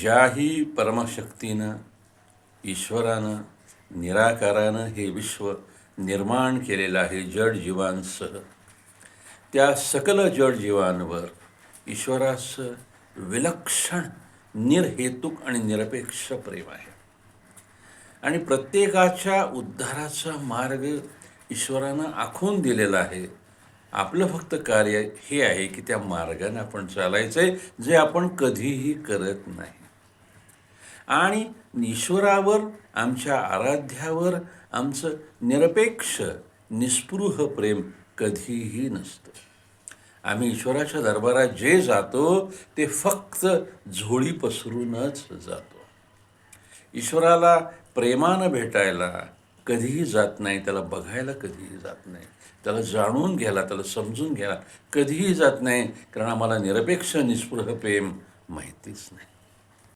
ज्याही परमशक्तीनं ईश्वरानं निराकारानं हे विश्व निर्माण केलेलं आहे जडजीवांसह त्या सकल जडजीवांवर ईश्वराचं विलक्षण निर्हेतुक आणि निरपेक्ष प्रेम आहे. आणि प्रत्येकाच्या उद्धाराचा मार्ग ईश्वरानं आखून दिलेला आहे. आपलं फक्त कार्य हे आहे की त्या मार्गाने आपण चालायचं आहे जे आपण कधीही करत नाही. आणि ईश्वरावर आमच्या आराध्यावर आमचं निरपेक्ष निस्पृह प्रेम कधीही नसतं. आम्ही ईश्वराच्या दरबारात जे जातो ते फक्त झोळी पसरूनच जातो. ईश्वराला प्रेमानं भेटायला कधीही जात नाही त्याला बघायला कधीही जात नाही त्याला जाणून घ्यायला त्याला समजून घ्यायला कधीही जात नाही कारण आम्हाला निरपेक्ष निस्पृह प्रेम माहितीच नाही.